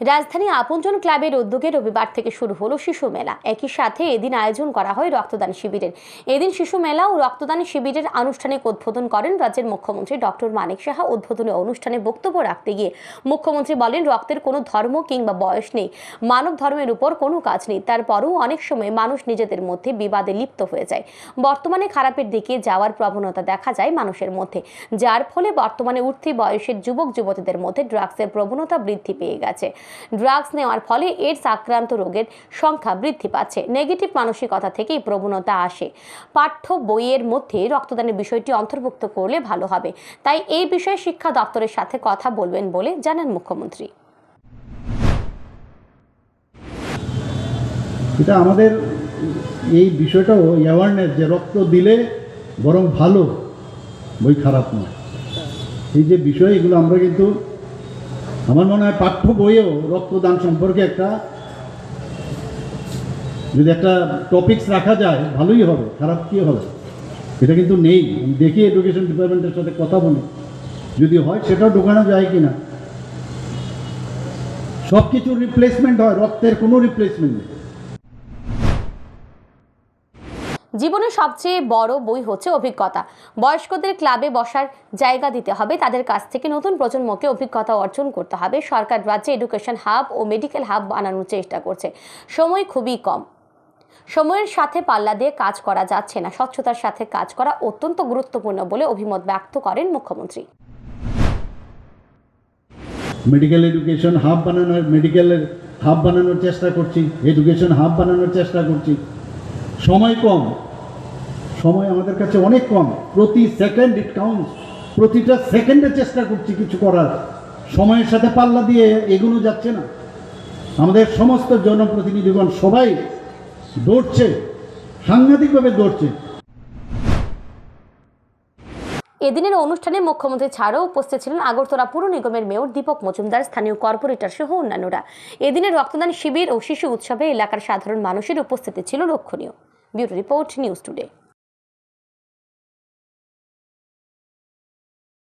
রাজধানী আপনজন ক্লাবের উদ্যোগে রবিবার থেকে শুরু হলো শিশু মেলা। একই সাথে এদিন আয়োজন করা হয় রক্তদান শিবিরের। এদিন শিশু মেলা ও রক্তদান শিবিরের আনুষ্ঠানিক উদ্বোধন করেন রাজ্যের মুখ্যমন্ত্রী ডক্টর মানিক সাহা। উদ্বোধনী অনুষ্ঠানে বক্তব্য রাখতে গিয়ে মুখ্যমন্ত্রী বলেন, রক্তের কোনো ধর্ম কিংবা বয়স নেই, মানব ধর্মের উপর কোনো কাজ নেই। তারপরও অনেক সময় মানুষ নিজেদের মধ্যে বিবাদে লিপ্ত হয়ে যায়। বর্তমানে খারাপের দিকে যাওয়ার প্রবণতা দেখা যায় মানুষের মধ্যে, যার ফলে বর্তমানে উঠতি বয়সের যুবক যুবতীদের মধ্যে ড্রাগসের প্রবণতা বৃদ্ধি পেয়ে গেছে। ড্রাগস নেওয়ার ফলে এইডস আক্রান্ত রোগের সংখ্যা বৃদ্ধি পাচ্ছে। নেগেটিভ মানসিকতা থেকেই প্রবণতা আসে। পাঠ্য বইয়ের মধ্যে রক্তদানের বিষয়টি অন্তর্ভুক্ত করলে ভালো হবে। তাই এই বিষয়ে শিক্ষা দপ্তরের সাথে কথা বলবেন বলে জানান মুখ্যমন্ত্রী। এটা আমাদের এই বিষয়টাও অ্যাওয়ারনেস যে রক্ত দিলে বরং ভালো, বই খারাপ নয়। এই যে বিষয়, এগুলো আমরা কিন্তু আমার মনে হয় পাঠ্য বইয়েও রক্তদান সম্পর্কে একটা, যদি একটা টপিকস রাখা যায়, ভালোই হবে, খারাপ কী হবে? এটা কিন্তু নেই। আমি দেখি এডুকেশন ডিপার্টমেন্টের সাথে কথা বলি। যদি হয়, সেটাও ঢোকানো যায় কি না সব কিছুর রিপ্লেসমেন্ট হয়, রক্তের কোনো রিপ্লেসমেন্ট নেই। জীবনের সবচেয়ে বড় বই হচ্ছে অভিজ্ঞতা। বয়স্কদের ক্লাবে বসার জায়গা দিতে হবে, তাদের কাছ থেকে নতুন প্রজন্মকে অভিজ্ঞতা অর্জন করতে হবে। সরকার রাজ্যে এডুকেশন হাব ও মেডিকেল হাব বানানোর চেষ্টা করছে। সময় খুবই কম। সময়ের সাথে পাল্লা দিয়ে কাজ করা যাচ্ছে না। স্বচ্ছতার সাথে কাজ করা অত্যন্ত গুরুত্বপূর্ণ বলে অভিমত ব্যক্ত করেন মুখ্যমন্ত্রী। মেডিকেল এডুকেশন হাব বানানোর মেডিকেলের হাব বানানোর চেষ্টা করছি এডুকেশন হাব বানানোর চেষ্টা করছি। সময় কম। সময় আমাদের কাছে অনেক কম। প্রতি সেকেন্ড ইট কাউন্টস প্রতিটা সেকেন্ডে চেষ্টা করছি কিছু করার। সময়ের সাথে পাল্লা দিয়ে এগুলো যাচ্ছে না। আমাদের সমস্ত জনপ্রতিনিধিগণ সবাই দৌড়ছে। সাংঘাতিকভাবে দৌড়ছে। এদিনের অনুষ্ঠানে মুখ্যমন্ত্রী ছাড়াও উপস্থিত ছিলেন আগরতলা পুর নিগমের মেয়র দীপক মজুমদার, স্থানীয় কর্পোরেটর সহ অন্যান্যরা। এদিনের রক্তদান শিবির ও শিশু উৎসবে এলাকার সাধারণ মানুষের উপস্থিতি ছিল লক্ষণীয়। Bureau report, news today.